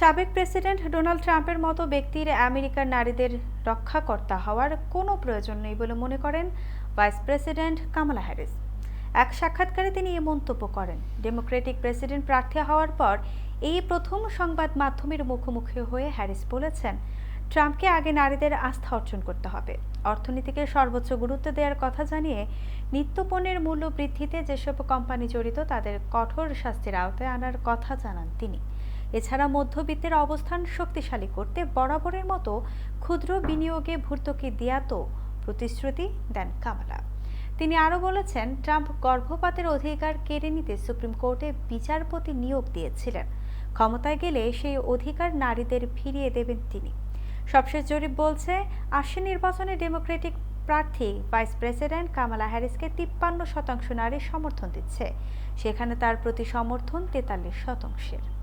সাবেক president Donald ট্রাম্পের মতো ব্যক্তির আমেরিকার নারীদের রক্ষাকর্তা হওয়ার কোনো প্রয়োজন নেই বলে মনে করেন ভাইস প্রেসিডেন্ট কামালা হ্যারিস। এক সাক্ষাৎকারে তিনি এ মন্তব্য করেন। ডেমোক্রেটিক প্রেসিডেন্ট প্রার্থী হওয়ার পর এই প্রথম সংবাদ মাধ্যমের মুখোমুখি হয়ে হ্যারিস বলেছেন, ট্রাম্পকে আগে নারীদের আস্থা অর্জন করতে হবে। অর্থনীতিকে সর্বোচ্চ গুরুত্ব দেওয়ার কথা জানিয়ে নিত্যপণ্যের মূল্য বৃদ্ধিতে যেসব কোম্পানি জড়িত তাদের কঠোর শাস্তির আওতায় আনার কথা জানান তিনি। এছাড়া মধ্যবিত্তের অবস্থান শক্তিশালী করতে বরাবরের মতো ক্ষুদ্র বিনিয়োগে ভর্তুকি দেয়াতো প্রতিশ্রুতি দেন কামালা। তিনি আরও বলেছেন, ট্রাম্প গর্ভপাতের অধিকার কেড়ে নিতে সুপ্রিম কোর্টে বিচারপতি নিয়োগ দিয়েছিলেন। ক্ষমতায় গেলে সেই অধিকার নারীদের ফিরিয়ে দেবেন তিনি। সবশেষ জরিপ বলছে আসছে নির্বাচনে ডেমোক্রেটিক প্রার্থী ভাইস প্রেসিডেন্ট কামালা হ্যারিসকে তিপ্পান্ন শতাংশ নারী সমর্থন দিচ্ছে। সেখানে তার প্রতি সমর্থন তেতাল্লিশ শতাংশের।